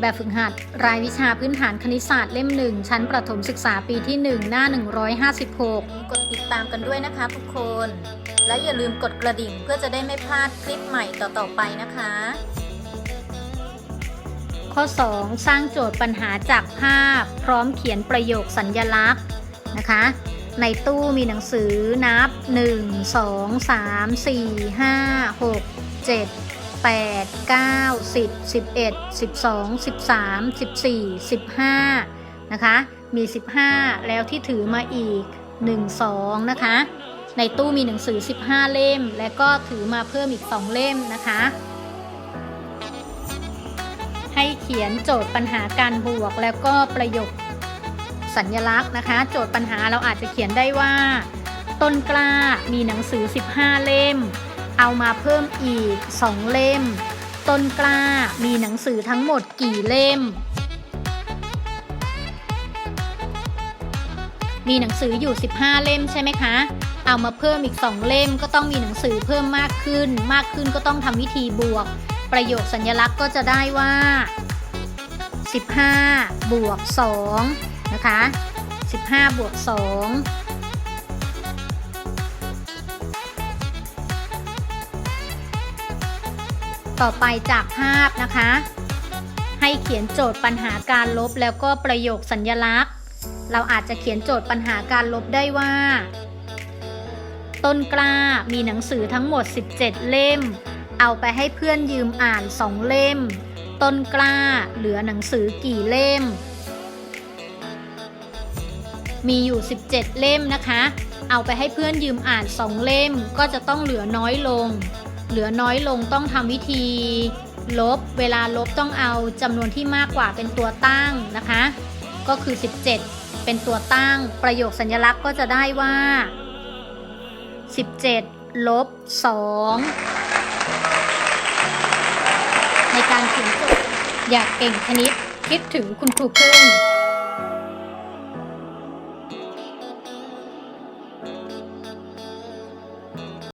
แบบฝึกหัด รายวิชาพื้นฐานคณิตศาสตร์เล่มหนึ่งชั้นประถมศึกษาปีที่ 1 หน้า 156 กดติดตามกันด้วยนะคะทุกคน และอย่าลืมกดกระดิ่งเพื่อจะได้ไม่พลาดคลิปใหม่ต่อๆไปนะคะ ข้อ 2 สร้างโจทย์ปัญหาจากภาพ พร้อมเขียนประโยคสัญญลักษณ์นะคะในตู้มีหนังสือนับ 1 2 3 4 5 6 7 8 9 10 11 12 13 14 15นะคะมี 15 แล้วที่ถือมาอีก 1 2 นะคะ ในตู้มีหนังสือ 15 เล่ม และก็ถือมาเพิ่มอีก 2 เล่มนะคะ ให้เขียนโจทย์ปัญหาการบวกแล้วก็ประโยคสัญลักษณ์นะคะ โจทย์ปัญหาเราอาจจะเขียนได้ว่า ต้นกล้ามีหนังสือ 15 เล่ม เอามาเพิ่มอีก 2 เล่ม ต้นกล้ามีหนังสือทั้งหมดกี่เล่ม มีหนังสืออยู่ 15 เล่มใช่ไหมคะ เอามาเพิ่มอีก 2 เล่มก็ต้องมีหนังสือเพิ่มมากขึ้น มากขึ้นก็ต้องทำวิธีบวก ประโยคสัญลักษณ์ก็จะได้ว่า 15 บวก 2 นะคะ 15 บวก 2 ต่อไปจากภาพนะคะ ให้เขียนโจทย์ปัญหาการลบแล้วก็ประโยคสัญญลักษณ์ เราอาจจะเขียนโจทย์ปัญหาการลบได้ว่า ต้นกล้ามีหนังสือทั้งหมด 17 เล่ม เอาไปให้เพื่อนยืมอ่าน2เล่ม ต้นกล้าเหลือหนังสือกี่เล่ม มีอยู่ 17 เล่มนะคะ เอาไปให้เพื่อนยืมอ่าน2เล่มก็จะต้องเหลือน้อยลง เหลือน้อยลงต้องทำวิธีลบ เวลาลบต้องเอาจำนวนที่มากกว่าเป็นตัวตั้งนะคะ ก็คือ 17 เป็นตัวตั้ง ประโยคสัญลักษณ์ก็จะได้ว่า 17 ลบ 2 ในการเขียนโจทย์อยากเก่งคณิตคิดถึงคุณครูพึ่ง